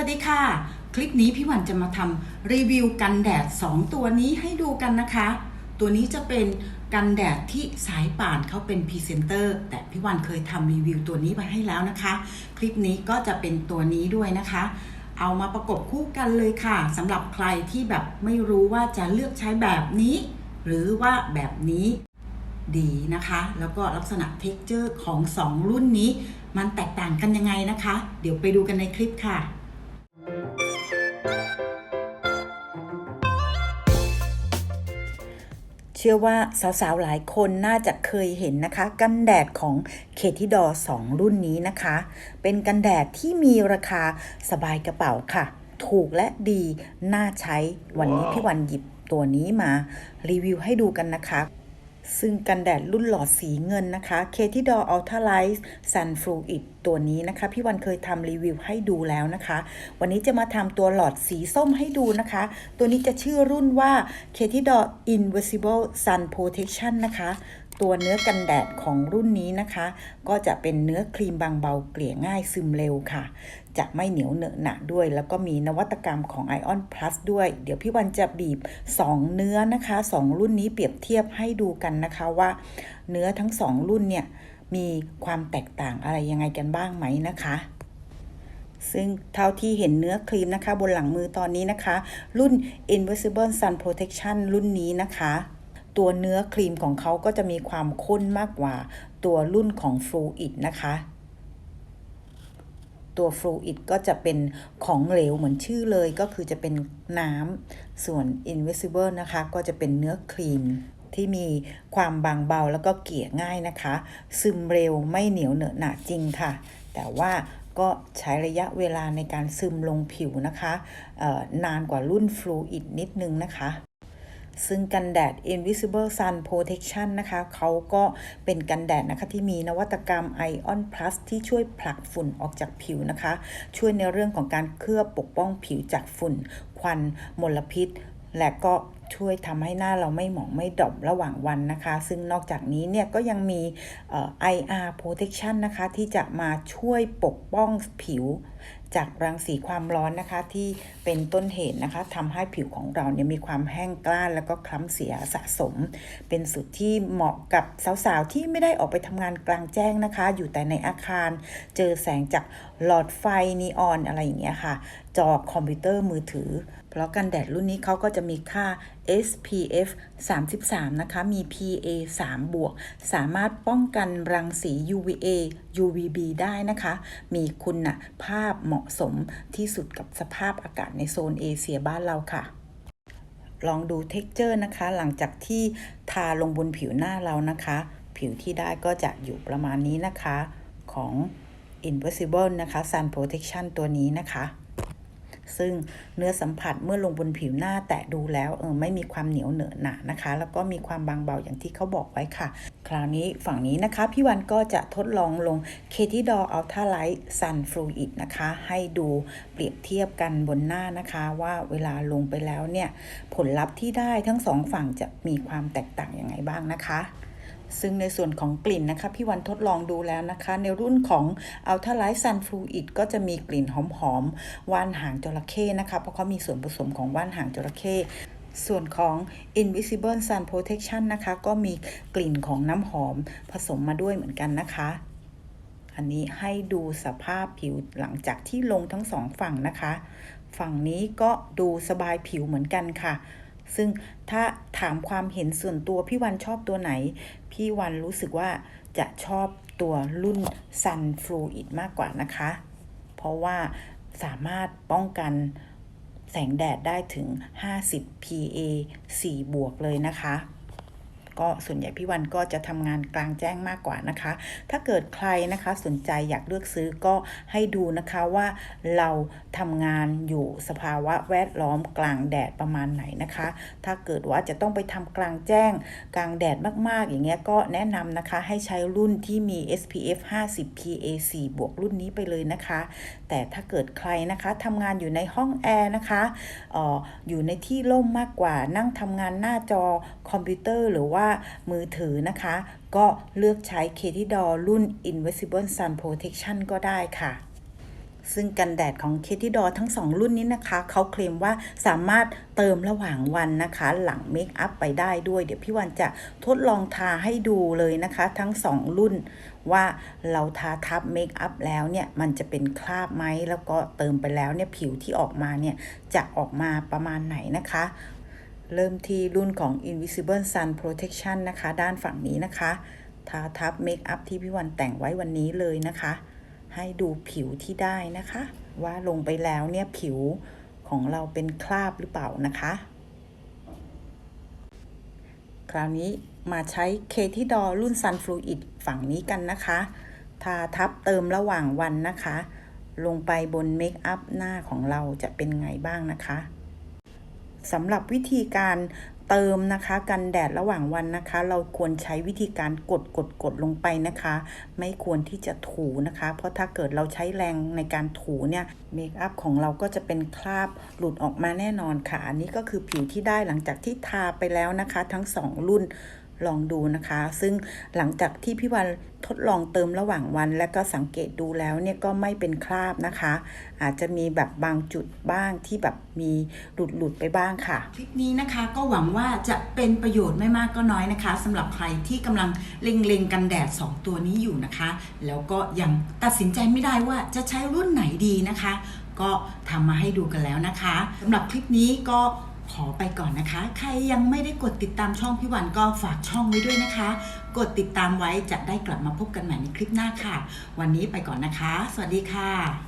วัสดีค่ะ คลิปนี้พี่วันจะมาทำรีวิวกันแดด 2 ตัวนี้ให้ดูกันนะคะ ตัวนี้จะเป็นกันแดดที่สายป่านเขาเป็นพรีเซนเตอร์แต่พี่วันเคยทำรีวิวตัวนี้ไปให้แล้วนะคะ คลิปนี้ก็จะเป็นตัวนี้ด้วยนะคะ เอามาประกบคู่กันเลยค่ะสำหรับใครที่แบบไม่รู้ว่าจะเลือกใช้แบบนี้ หรือว่าแบบนี้ดีนะคะ แล้วก็ลักษณะเท็กเจอร์ของ 2 รุ่นนี้ มันแตกต่างกันยังไงนะคะ เดี๋ยวไปดูกันในคลิปค่ะ ชื่อว่าสาวๆหลายคนน่าจะเคยเห็นนะคะ กันแดดของเคที่ดอ2รุ่นนี้นะคะ เป็นกันแดดที่มีราคาสบายกระเป๋าค่ะ ถูกและดีน่าใช้วันนี้พี่วันหยิบตัวนี้มารีวิวให้ดูกันนะคะ ซึ่งกันแดดรุ่นหลอดสีเงินนะคะ k t d o r Ultra Light Sun Fluid ตัวนี้นะคะ พี่วันเคยทำรีวิวให้ดูแล้วนะคะ วันนี้จะมาทำตัวหลอดสีส้มให้ดูนะคะ ตัวนี้จะชื่อรุ่นว่า k t d o r Invisible Sun Protection นะคะ ตัวเนื้อกันแดดของรุ่นนี้นะคะ ก็จะเป็นเนื้อครีมบางเบาเกลี่ยง่ายซึมเร็วค่ะ จะไม่เหนียวเหนอะหนะด้วย แล้วก็มีนวัตกรรมของ Ion Plus ด้วย เดี๋ยวพี่วันจะบีบ 2 เนื้อนะคะ 2 รุ่นนี้เปรียบเทียบให้ดูกันนะคะว่า เนื้อทั้ง 2 รุ่นเนี่ยมีความแตกต่างอะไรยังไงกันบ้างไหมนะคะซึ่งเท่าที่เห็นเนื้อครีมนะคะ บนหลังมือตอนนี้นะคะ รุ่น Invisible Sun Protection รุ่นนี้นะคะ ตัวเนื้อครีมของเขาก็จะมีความข้นมากกว่าตัวรุ่นของ Fluid นะคะตัว Fluid ก็จะเป็นของเหลวเหมือนชื่อเลยก็คือจะเป็นน้ำส่วน Invisible นะคะ ก็จะเป็นเนื้อครีมที่มีความบางเบาแล้วก็เกลี่ยง่ายนะคะ ซึมเร็วไม่เหนียวเหนอะหนะจริงค่ะ แต่ว่าก็ใช้ระยะเวลาในการซึมลงผิวนะคะนานกว่ารุ่น Fluid นิดนึงนะคะ ซึ่งกันแดด Invisible Sun Protection นะคะเขาก็เป็นกันแดดนะคะที่มีนวัตกรรม Ion Plus ที่ช่วยผลักฝุ่นออกจากผิวนะคะ ช่วยในเรื่องของการเคลือบปกป้องผิวจากฝุ่น ควันมลพิษ และก็ช่วยทำให้หน้าเราไม่หมองไม่ดอบระหว่างวันนะคะ ซึ่งนอกจากนี้เนี่ยก็ยังมีเอ่อ IR Protection นะคะ ที่จะมาช่วยปกป้องผิว จากรังสีความร้อนนะคะ ที่เป็นต้นเหตุนะคะทำให้ผิวของเราเนี่ยมีความแห้งกล้านแล้วก็คล้ำเสียสะสม เป็นสูตรที่เหมาะกับสาวๆ ที่ไม่ได้ออกไปทำงานกลางแจ้งนะคะ อยู่แต่ในอาคาร เจอแสงจากหลอดไฟนีออนอะไรอย่างเงี้ยค่ะ จอคอมพิวเตอร์มือถือ เพราะกันแดดรุ่นนี้เขาก็จะมีค่า SPF 33 นะคะ มี PA 3 บวก สามารถป้องกันรังสี UVA UVB ได้นะคะ มีคุณภาพเหมาะสมที่สุดกับสภาพอากาศในโซนเอเชียบ้านเราค่ะลองดูเท็กเจอร์นะคะ หลังจากที่ทาลงบนผิวหน้าเรานะคะ ผิวที่ได้ก็จะอยู่ประมาณนี้นะคะของ Invisible นะคะ Sun Protection ตัวนี้นะคะ ซึ่งเนื้อสัมผัสเมื่อลงบนผิวหน้าแตะดูแล้วเออไม่มีความเหนียวเหนอะหนะนะคะ แล้วก็มีความบางเบาอย่างที่เขาบอกไว้ค่ะ คราวนี้ฝั่งนี้นะคะ พี่วันก็จะทดลองลง k t d o r Ultra Light Sun Fluid นะคะ ให้ดูเปรียบเทียบกันบนหน้านะคะ ว่าเวลาลงไปแล้วเนี่ย ผลลัพธ์ที่ได้ทั้งสองฝั่งจะมีความแตกต่างยังไงบ้างนะคะ ซึ่งในส่วนของกลิ่นนะคะ พี่วันทดลองดูแล้วนะคะ ในรุ่นของ Ultra Light Sun Fluid ก็จะมีกลิ่นหอมๆว่านหางจระเข้นะคะ เพราะเขามีส่วนผสมของว่านหางจระเข้ส่วนของ Invisible Sun Protection นะคะ ก็มีกลิ่นของน้ำหอมผสมมาด้วยเหมือนกันนะคะ อันนี้ให้ดูสภาพผิวหลังจากที่ลงทั้งสองฝั่งนะคะ ฝั่งนี้ก็ดูสบายผิวเหมือนกันค่ะ ซึ่งถ้าถามความเห็นส่วนตัวพี่วันชอบตัวไหน พี่วันรู้สึกว่าจะชอบตัวรุ่น Sun Fluid มากกว่านะคะ เพราะว่าสามารถป้องกันแสงแดดได้ถึง 50 PA 4 บวกเลยนะคะ ก็ส่วนใหญ่พี่วันก็จะทำงานกลางแจ้งมากกว่านะคะ ถ้าเกิดใครนะคะสนใจอยากเลือกซื้อก็ให้ดูนะคะว่าเราทำงานอยู่สภาวะแวดล้อมกลางแดดประมาณไหนนะคะ ถ้าเกิดว่าจะต้องไปทำกลางแจ้งกลางแดดมากๆ อย่างเงี้ยก็แนะนำนะคะให้ใช้รุ่นที่มี SPF 50 PA 4บวกรุ่นนี้ไปเลยนะคะ แต่ถ้าเกิดใครนะคะทำงานอยู่ในห้องแอร์นะคะอออยู่ในที่ร่มมากกว่านั่งทำงานหน้าจอคอมพิวเตอร์หรือว่ามือถือนะคะ ก็เลือกใช้ k t d o r รุ่น Invisible Sun Protection ก็ได้ค่ะซึ่งกันแดดของเคที่ดอทั้ง 2 รุ่นนี้นะคะ เขาเคลมว่าสามารถเติมระหว่างวันนะคะ หลังเมคอัพไปได้ด้วย เดี๋ยวพี่วันจะทดลองทาให้ดูเลยนะคะ ทั้ง 2 รุ่น ว่าเราทาทับเมคอัพแล้วเนี่ย มันจะเป็นคราบไหมแล้วก็เติมไปแล้วเนี่ย ผิวที่ออกมาเนี่ย จะออกมาประมาณไหนนะคะ เริ่มที่รุ่นของ Invisible Sun Protection นะคะ ด้านฝั่งนี้นะคะทาทับเมคอัพที่พี่วันแต่งไว้วันนี้เลยนะคะ ให้ดูผิวที่ได้นะคะ ว่าลงไปแล้วเนี่ยผิวของเราเป็นคราบหรือเปล่านะคะ คราวนี้มาใช้เคที่ดอรุ่น Sun Fluid ฝั่งนี้กันนะคะ ทาทับเติมระหว่างวันนะคะ ลงไปบนเมคอัพหน้าของเราจะเป็นไงบ้างนะคะ สำหรับวิธีการเติมนะคะกันแดดระหว่างวันนะคะ เราควรใช้วิธีการกดกดกดลงไปนะคะ ไม่ควรที่จะถูนะคะ เพราะถ้าเกิดเราใช้แรงในการถูเนี่ยเมคอัพของเราก็จะเป็นคราบหลุดออกมาแน่นอนค่ะ อันนี้ก็คือผิวที่ได้หลังจากที่ทาไปแล้วนะคะ ทั้ง 2 รุ่น ลองดูนะคะ ซึ่งหลังจากที่พี่วันทดลองเติมระหว่างวัน และก็สังเกตดูแล้วเนี่ยก็ไม่เป็นคราบนะคะ อาจจะมีแบบบางจุดบ้างที่แบบมีหลุดหลุดไปบ้างค่ะ คลิปนี้นะคะก็หวังว่าจะเป็นประโยชน์ไม่มากก็น้อยนะคะสำหรับใครที่กำลังเล็งๆกันแดด 2 ตัวนี้อยู่นะคะ แล้วก็ยังตัดสินใจไม่ได้ว่าจะใช้รุ่นไหนดีนะคะ ก็ทำมาให้ดูกันแล้วนะคะสำหรับคลิปนี้ก็ ขอไปก่อนนะคะ ใครยังไม่ได้กดติดตามช่องพี่วันก็ฝากช่องไว้ด้วยนะคะ กดติดตามไว้จะได้กลับมาพบกันใหม่ในคลิปหน้าค่ะ วันนี้ไปก่อนนะคะ สวัสดีค่ะ